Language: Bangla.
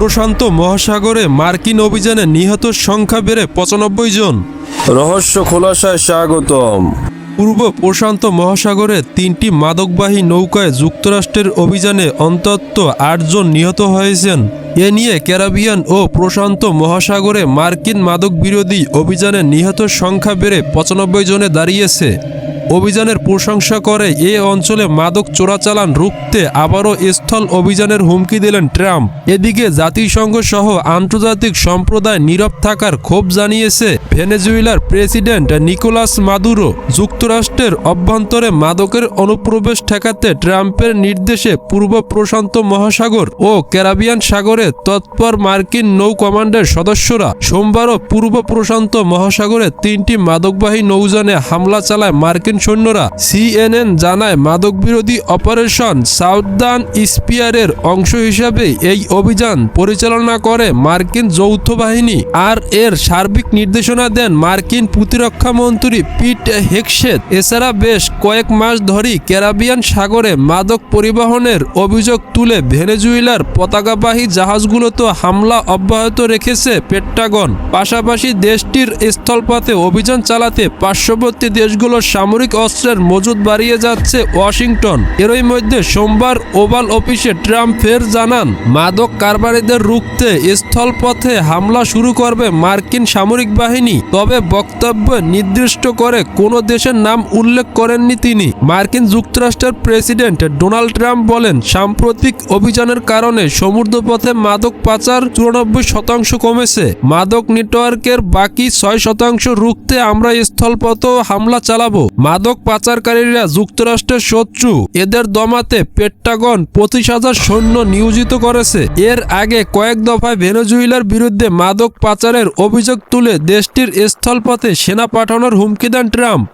প্রশান্ত মহাসাগরে মার্কিন অভিযানে নিহত সংখ্যা বেড়ে পঁচানব্বই জন। রহস্য খোলাসায় স্বাগতম। পূর্ব প্রশান্ত মহাসাগরে তিনটি মাদকবাহী নৌকায় যুক্তরাষ্ট্রের অভিযানে অন্তত আটজন নিহত হয়েছেন। এ নিয়ে ক্যারাবিয়ান ও প্রশান্ত মহাসাগরে মার্কিন মাদক বিরোধী অভিযানে নিহত সংখ্যা বেড়ে পঁচানব্বই জনে দাঁড়িয়েছে। অভিযানের প্রশংসা করে এ অঞ্চলে মাদক চোরাচালান রুখতে আবারও স্থল অভিযানের হুমকি দিলেন ট্রাম্প। এদিকে জাতিসংঘ সহ আন্তর্জাতিক সম্প্রদায় নীরব থাকার ক্ষোভ জানিয়েছে ভেনেজুয়েলার প্রেসিডেন্ট নিকোলাস মাদুরো। যুক্তরাষ্ট্রের অভ্যন্তরে মাদকের অনুপ্রবেশ ঠেকাতে ট্রাম্পের নির্দেশে পূর্ব প্রশান্ত মহাসাগর ও ক্যারাবিয়ান সাগরে তৎপর মার্কিন নৌ কমান্ডের সদস্যরা সোমবারও পূর্ব প্রশান্ত মহাসাগরে তিনটি মাদকবাহী নৌযানে হামলা চালায় মার্কিন সৈন্যরা সিএনএন জানায় মাদক বিরোধী অপারেশন সাউদার্ন স্পিয়ারের অংশ হিসাবে এই অভিযান পরিচালনা করে মার্কিন যৌথ বাহিনী আর এর সার্বিক নির্দেশনা দেন মার্কিন প্রতিরক্ষা মন্ত্রী পিট হেকসেট এছাড়া বেশ কয়েক মাস ধরেই ক্যারাবিয়ান সাগরে মাদক পরিবহনের অভিযোগ তুলে ভেনেজুয়েলার পতাকাবাহী জাহাজগুলোতে হামলা অব্যাহত রেখেছে পেট্টাগন পাশাপাশি দেশটির স্থলপথে অভিযান চালাতে পার্শ্ববর্তী দেশগুলোর সামরিক অস্ত্রের মজুদ বাড়িয়ে যাচ্ছে ওয়াশিংটন। এরই মধ্যে সোমবার ওভাল অফিসে ট্রাম্প ফের জানান, মাদক কারবারিদের রুখতে স্থলপথে হামলা শুরু করবে মার্কিন সামরিক বাহিনী, তবে বক্তব্য নির্দিষ্ট করে কোনো দেশের নাম উল্লেখ করেননি তিনি। মার্কিন যুক্তরাষ্ট্রের প্রেসিডেন্ট ডোনাল্ড ট্রাম্প বলেন, সাম্প্রতিক অভিযানের কারণে সমুদ্রপথে মাদক পাচার চুরানব্বই শতাংশ কমেছে। মাদক নেটওয়ার্কের বাকি ছয় শতাংশ রুখতে আমরা স্থলপথেও হামলা চালাবো। মাদক পাচারকারীরা যুক্তরাষ্ট্রের শত্রু। এদের দমাতে পেট্টাগন পঁচিশ হাজার সৈন্য নিয়োজিত করেছে। এর আগে কয়েক দফায় ভেনেজুয়েলার বিরুদ্ধে মাদক পাচারের অভিযোগ তুলে দেশটির স্থলপথে সেনা পাঠানোর হুমকি দেন ট্রাম্প।